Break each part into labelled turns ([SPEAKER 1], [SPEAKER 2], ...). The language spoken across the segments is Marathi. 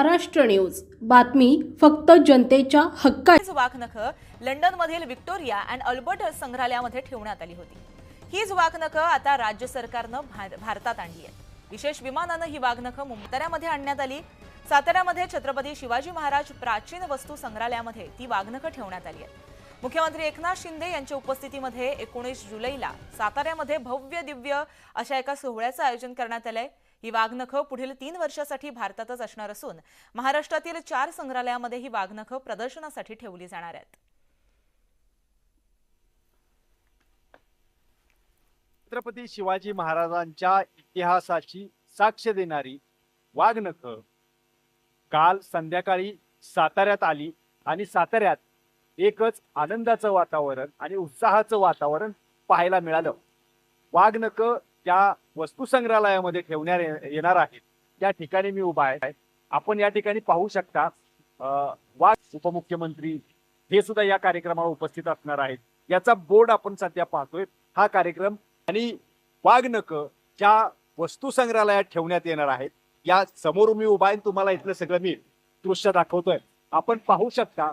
[SPEAKER 1] महाराष्ट्र न्यूज. बातमी फक्त जनतेच्या हक्काची.
[SPEAKER 2] हीच लंडन लंडनमधील विक्टोरिया अँड अल्बर्ट संग्रहालयामध्ये ठेवण्यात आली होती. हीच वाघनख आता राज्य सरकारनं भारतात आणली आहे. विशेष विमानानं ही वाघनख मुंबईमध्ये आणण्यात आली. साताऱ्यामध्ये छत्रपती शिवाजी महाराज प्राचीन वस्तू संग्रहालयामध्ये ती वाघनख ठेवण्यात आली आहे. मुख्यमंत्री एकनाथ शिंदे यांच्या उपस्थितीमध्ये एकोणीस जुलैला साताऱ्यामध्ये भव्य दिव्य अशा एका सोहळ्याचं आयोजन करण्यात आलंय. ही वाघनखं पुढील तीन वर्षासाठी भारतातच असणार असून महाराष्ट्रातील चार संग्रहालयामध्ये ही वाघनख प्रदर्शनासाठी ठेवली जाणार आहेत.
[SPEAKER 3] छत्रपती शिवाजी महाराजांच्या इतिहासाची साक्ष देणारी वाघनख काल संध्याकाळी साताऱ्यात आली आणि साताऱ्यात एकच आनंदाचं वातावरण आणि उत्साहाचं वातावरण पाहायला मिळालं. वाघनख त्या वस्तू संग्रहालयामध्ये ठेवण्यात येणार आहेत. त्या ठिकाणी मी उभा आहे. आपण या ठिकाणी पाहू शकता अं, वाघ उपमुख्यमंत्री हे सुद्धा या कार्यक्रमाला उपस्थित असणार आहेत. याचा बोर्ड आपण सध्या पाहतोय. हा कार्यक्रम आणि वाघनक ज्या वस्तू संग्रहालयात ठेवण्यात येणार आहेत. या समोर मी उभा आहे तुम्हाला इथलं सगळं मी दृश्य दाखवतोय. आपण पाहू शकता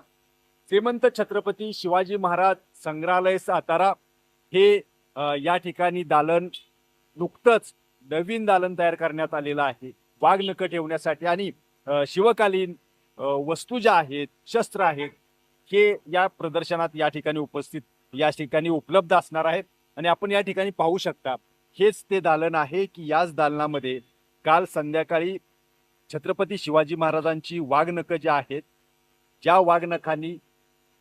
[SPEAKER 3] श्रीमंत छत्रपती शिवाजी महाराज संग्रहालय सातारा हे या ठिकाणी दालन नुकतंच नवीन दालन तयार करण्यात आलेलं आहे. वाघनक ठेवण्यासाठी आणि शिवकालीन वस्तू ज्या आहेत शस्त्र आहेत हे या प्रदर्शनात या ठिकाणी उपस्थित या ठिकाणी उपलब्ध असणार आहेत. आणि आपण या ठिकाणी पाहू शकता हेच ते दालन आहे की याच दालनामध्ये काल संध्याकाळी छत्रपती शिवाजी महाराजांची वाघनखं ज्या आहेत ज्या वाघनखांनी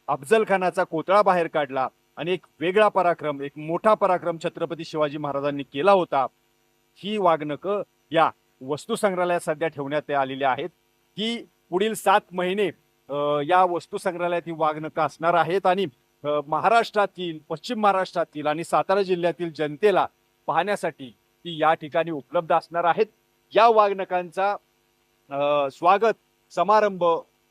[SPEAKER 3] अफजल खानाचा कोतळा बाहेर काढला आणि एक वेगळा पराक्रम एक मोठा पराक्रम छत्रपती शिवाजी महाराजांनी केला होता. ही वागणकं या वस्तू संग्रहालयात सध्या ठेवण्यात आलेली आहेत. ही पुढील सात महिने या वस्तू संग्रहालयात ही वाघनखं असणार आहेत आणि महाराष्ट्रातील पश्चिम महाराष्ट्रातील आणि सातारा जिल्ह्यातील जनतेला पाहण्यासाठी ती या ठिकाणी उपलब्ध असणार आहेत. या वागणकांचा स्वागत समारंभ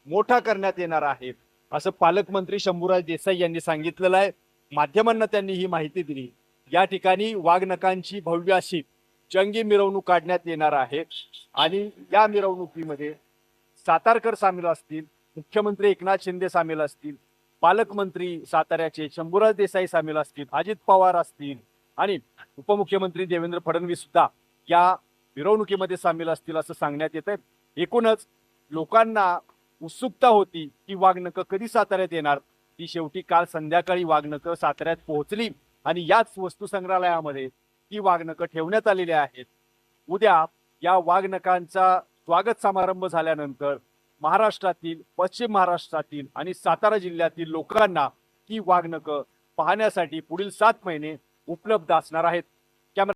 [SPEAKER 3] मोठा करण्यात येणार आहे असं पालकमंत्री शंभूराज देसाई यांनी सांगितलेलं आहे. माध्यमांना त्यांनी ही माहिती दिली. या ठिकाणी वाघनकांची भव्य अशी जंगी मिरवणूक काढण्यात येणार आहे. आणि या मिरवणुकीमध्ये सातारकर सामील असतील मुख्यमंत्री एकनाथ शिंदे सामील असतील पालकमंत्री साताऱ्याचे शंभूराज देसाई सामील असतील अजित पवार असतील आणि उपमुख्यमंत्री देवेंद्र फडणवीस सुद्धा या मिरवणुकीमध्ये सामील असतील असं सांगण्यात येत आहे एकूणच लोकांना उत्सुकता होती की वाघनकं कधी साताऱ्यात येणार? ती शेवटी काल संध्याकाळी वाघनकं साताऱ्यात पोहोचली आणि याच वस्तू संग्रहालयामध्ये ती वाघनकं ठेवण्यात आलेली आहेत. उद्या या वाघनकांचा स्वागत समारंभ झाल्यानंतर महाराष्ट्रातील पश्चिम महाराष्ट्रातील आणि सातारा जिल्ह्यातील लोकांना ही वाघनकं पाहण्यासाठी पुढील सात महिने उपलब्ध असणार आहेत.